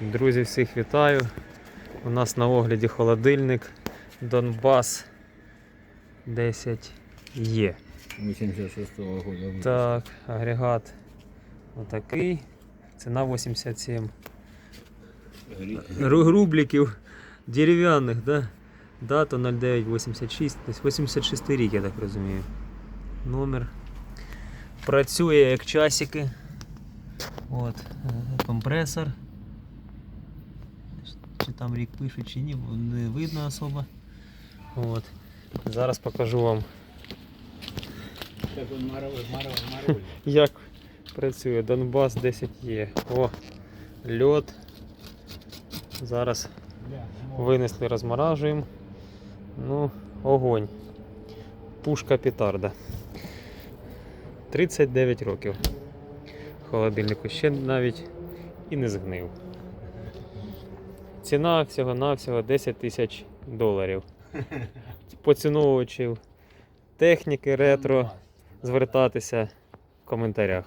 Друзі, всіх вітаю. У нас на огляді холодильник Донбас 10 є. 86-го года. Так, агрегат отакий. Ціна 87 Ру- рубликів дерев'яних, да? Дата 0986, тобто 86 рік, я так розумію. Номер. Працює як часики. От, е, компресор. Чи там рік пише, чи ні, бо не видно особо. От. Зараз покажу вам, як працює Донбас 10 є. О, льот. Зараз Винесли, розморажуємо. Ну, огонь. Пушка петарда. 39 років. Холодильнику ще навіть і не згнив. Ціна всього-навсього 10 тисяч доларів. Поціновувачів техніки ретро звертатися в коментарях.